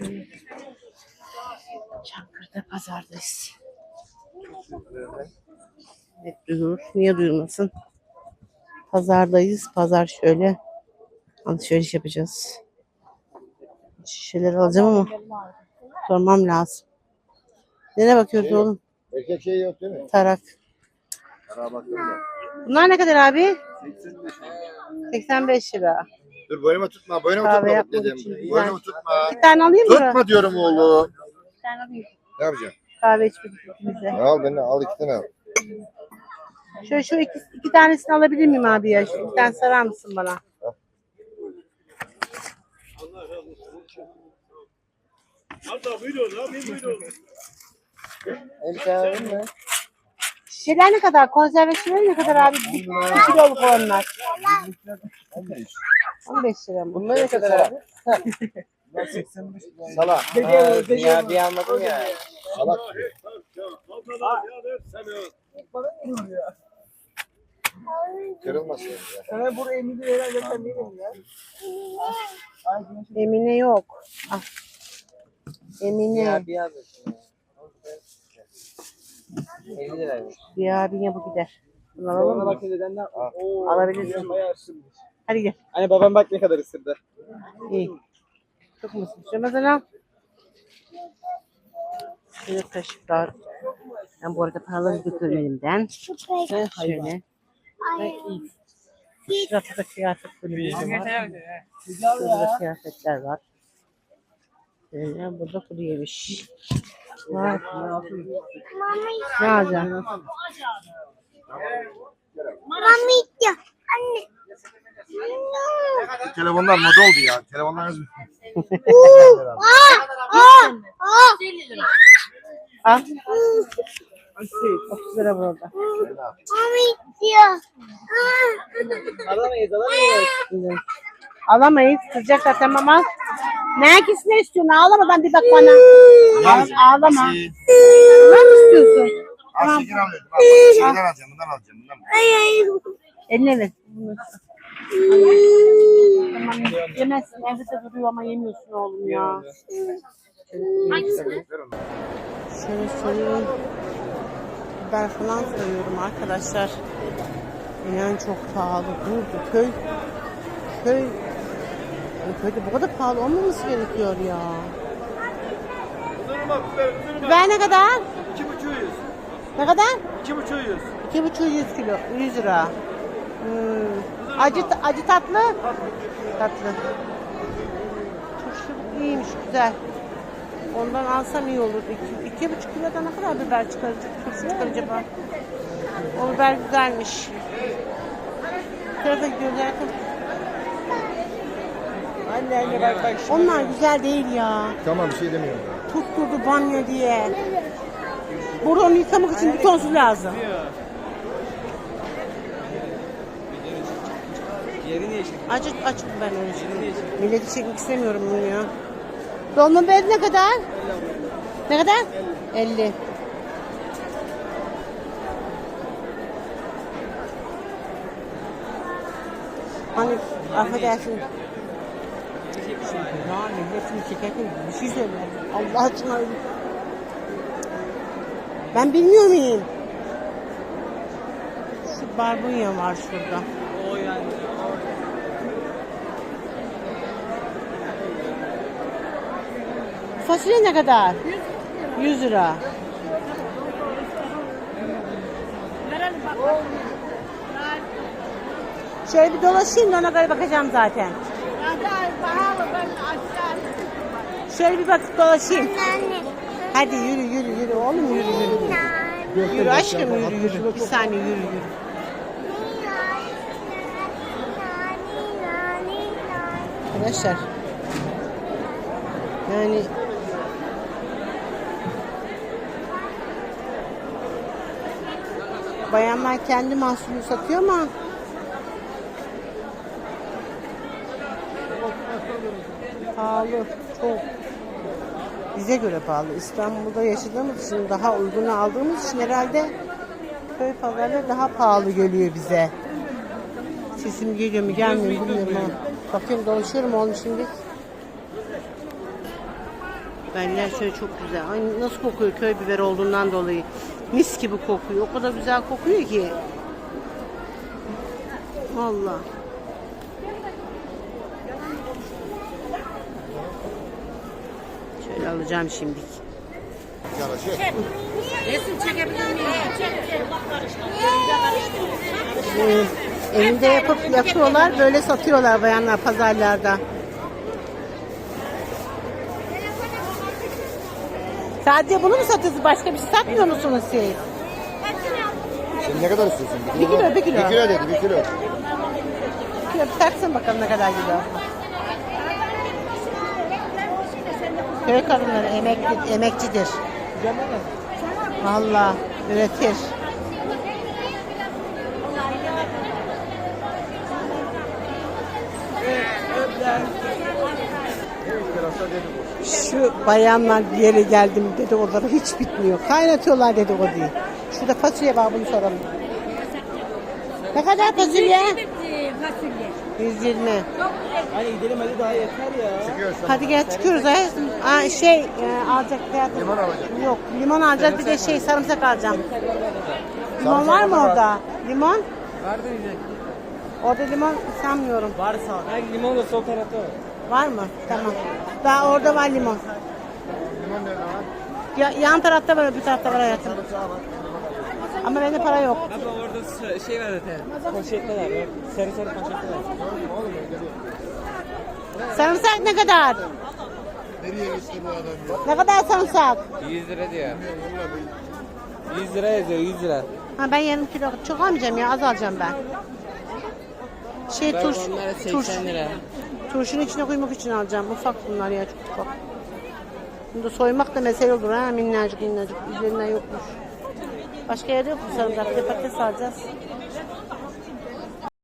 Şöyle. Çankırı'da pazardayız. Evet duyulur. Niye duyulmasın? Pazardayız. Pazar şöyle. Alışveriş yapacağız. Şişeleri alacağım ama sormam lazım. Nereye bakıyoruz oğlum? Erkek şey yok değil mi? Tarak. Karar baktım da. Bunlar ne kadar abi? 85 lira. Dur boynuma tutma, boynuma Kahve tutma yapmak dedim. için. Boynuma tutma. Bir tane alayım mı? Tutma diyorum oğlum. Bir tane alayım. Ne yapacaksın? Kahve içmek bize. Al beni al iki tane al. Şöyle şu iki, iki tanesini alabilir miyim abi ya? Şu bir tane sarar mısın bana? Şişeler ne kadar? Konserve şişeler ne kadar abi? Bir, bir kiloluk olanlar. 15. 15 lira mı? Bunlar ne kadar abi? Salak. Ya bir anladım ya. Salak. Kırılmasın ya. Sana buraya emin herhalde sen değilim ya. Emine yok. Ah. Emine. Ya bir anladım ya. 50 liraymış. Bir abine bu gider. Bunu alalım Sonra mı? bak dedenden Oo, Alabilirsin. Bayağı. Hadi gel. Hani babam bak ne kadar ısırdı. İyi. Çok musun? Ramazan al. Şöyle kaşıklar. Ben bu arada paraları götürün elimden. Şöyle. Şu rafta kıyafet bölümü var. Burada da kıyafetler var. Şöyle burada kuru yemiş. Var. Ne alacaksın? Telefonlar moda oldu ya. Telefonlar Al. 30 lira burada. Alamayız alamayız. Şimdi Alamayız. Sıcak zaten ama. Ne ikisini istiyorsun? Ağlamadan bir bak bana. Ağ- Ağlama. Ne mi istiyorsun? Al şeker alıyorum. Al, bak, Şekerden alacağım. Bundan alacağım. Bundan alacağım. Eline ver. Bunu. Tamam. Yemezsin. Evde de duruyor ama yemiyorsun oğlum ya. Şöyle soruyorum. Biber falan soruyorum arkadaşlar. İnan çok pahalı. Burada köy köy yani köyde bu kadar pahalı olmaması gerekiyor ya. Biber ne kadar? İki buçuğu yüz. Ne kadar? İki buçuğu yüz. İki buçuk yüz kilo, yüz lira. Hmm. Acı, acı tatlı? Tatlı. Turşu iyiymiş, güzel. Ondan alsam iyi olur. İki, iki buçuk kiloda ne kadar biber çıkaracak, turşu çıkar acaba? O biber güzelmiş. Gidiyoruz zaten. Anne anne bak bak. şu- Onlar güzel değil ya. Tamam bir şey demiyorum. Tutturdu banyo diye. Burada onu yıkamak için bir ton su lazım. Yeri niye çekiyor? Acı açık ben öyle şimdi. Milleti çekmek istemiyorum bunu ya. Dolma biber ne kadar? Ne kadar? 50. Hani affedersin. Ya milletini çekerken bir şey söyle. Allah aşkına. Ben bilmiyor muyum? Şu barbunya var şurada. O yani. Fasulye ne kadar? 100 lira. Şöyle bir dolaşayım da ona göre bakacağım zaten. Şöyle bir bakıp dolaşayım. Hadi yürü yürü yürü oğlum yürü yürü. Yürü aşkım yürü yürü. Bir saniye yürü yürü. Arkadaşlar. Yani bayanlar kendi mahsulü satıyor ama pahalı çok bize göre pahalı İstanbul'da yaşadığımız için daha uygunu aldığımız için herhalde köy pazarları daha pahalı geliyor bize sesim geliyor mu gelmiyor mu bilmiyorum ama bakıyorum dolaşıyorum oğlum şimdi Biberler şöyle çok güzel. Ay nasıl kokuyor köy biberi olduğundan dolayı. Mis gibi kokuyor. O kadar güzel kokuyor ki. Vallahi. Şöyle alacağım şimdilik. Ee, evinde yapıp yapıyorlar, böyle satıyorlar bayanlar pazarlarda. Sadece bunu mu satıyorsunuz? Başka bir şey satmıyor musunuz siz? Sen ne kadar istiyorsun? Bir kilo, bir kilo. Bir kilo dedi, bir kilo. Kilo bir taksın bakalım ne kadar gidiyor. Köy kadınları emekli, emekçidir. Valla üretir. Şu bayanlar bir yere geldim dedi oraları hiç bitmiyor. Kaynatıyorlar dedi o değil. Şurada fasulye var bunu soralım. Ne kadar fasulye? fasulye. 120. Hani gidelim hadi daha yeter ya. Çıkıyorsun. Hadi gel çıkıyoruz hayatım. Aa, şey e, alacak hayatım. Limon alacak. Yok limon alacağız bir de şey sarımsak alacağım. Limon var mı orada? Limon? Vardı bize. Orada limon sanmıyorum. Var sağ. Ha, limon da sol tarafta var. Var mı? Tamam. Daha orada var limon. Limon nerede var? Ya, yan tarafta var öbür tarafta var hayatım. Ama bende para yok. Baba orada şey var zaten. Poşetler var. Sarı sarı poşetler var. Sarımsak ne kadar? Nereye geçti bu adam ya? Ne kadar sarımsak? 100 lira diyor. 100 lira yazıyor 100 lira. Ha ben yarım kilo çok almayacağım ya az alacağım ben. Şey Bak turş, turş, 80 lira. turşunun içine koymak için alacağım. Ufak bunlar ya çok ufak. Bunu da soymak da mesele olur ha minnacık minnacık. Üzerinden yokmuş. Başka yerde yok mu sarımsak? Bir de Patates alacağız.